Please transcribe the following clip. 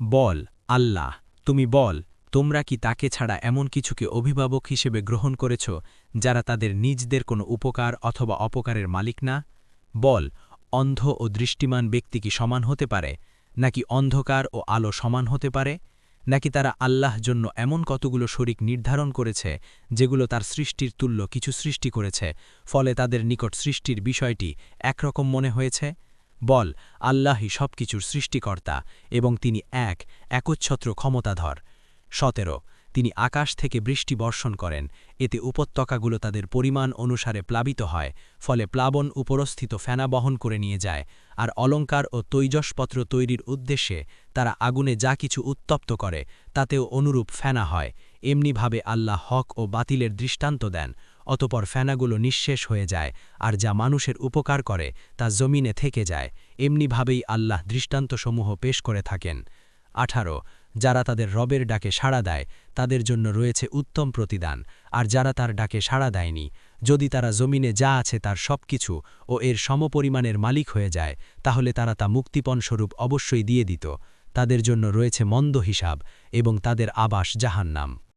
বল, আল্লাহ, তুমি বল, তোমরা কি তাকে ছাড়া এমন কিছুকে অভিভাবক হিসেবে গ্রহণ করেছ, যারা তাদের নিজদের কোনো উপকার অথবা অপকারের মালিক না? বল, অন্ধ ও দৃষ্টিমান ব্যক্তি কি সমান হতে পারে, নাকি অন্ধকার ও আলো সমান হতে পারে? নাকি তারা আল্লাহ জন্য এমন কতগুলো শরিক নির্ধারণ করেছে, যেগুলো তার সৃষ্টির তুল্য কিছু সৃষ্টি করেছে, ফলে তাদের নিকট সৃষ্টির বিষয়টি একরকম মনে হয়েছে? বল, আল্লাহই সবকিছুর সৃষ্টিকর্তা এবং তিনি এক, একচ্ছত্র ক্ষমতাধর। সতেরো, তিনি আকাশ থেকে বৃষ্টি বর্ষণ করেন, এতে উপত্যকাগুলো তাদের পরিমাণ অনুসারে প্লাবিত হয়, ফলে প্লাবন উপরস্থিত ফেনা বহন করে নিয়ে যায়, আর অলঙ্কার ও তৈজসপত্র তৈরির উদ্দেশ্যে তারা আগুনে যা কিছু উত্তপ্ত করে, তাতেও অনুরূপ ফেনা হয়, এমনিভাবে আল্লাহ হক ও বাতিলের দৃষ্টান্ত দেন। অতপর ফেনাগুলো নিঃশেষ হয়ে যায়, আর যা মানুষের উপকার করে তা জমিনে থেকে যায়। এমনিভাবেই আল্লাহ দৃষ্টান্তসমূহ পেশ করে থাকেন। আঠারো, যারা তাদের রবের ডাকে সাড়া দেয়, তাদের জন্য রয়েছে উত্তম প্রতিদান, আর যারা তার ডাকে সাড়া দেয়নি, যদি তারা জমিনে যা আছে তার সব কিছু ও এর সমপরিমাণের মালিক হয়ে যায়, তাহলে তারা তা মুক্তিপণ স্বরূপ অবশ্যই দিয়ে দিত। তাদের জন্য রয়েছে মন্দ হিসাব এবং তাদের আবাস জাহান্নাম।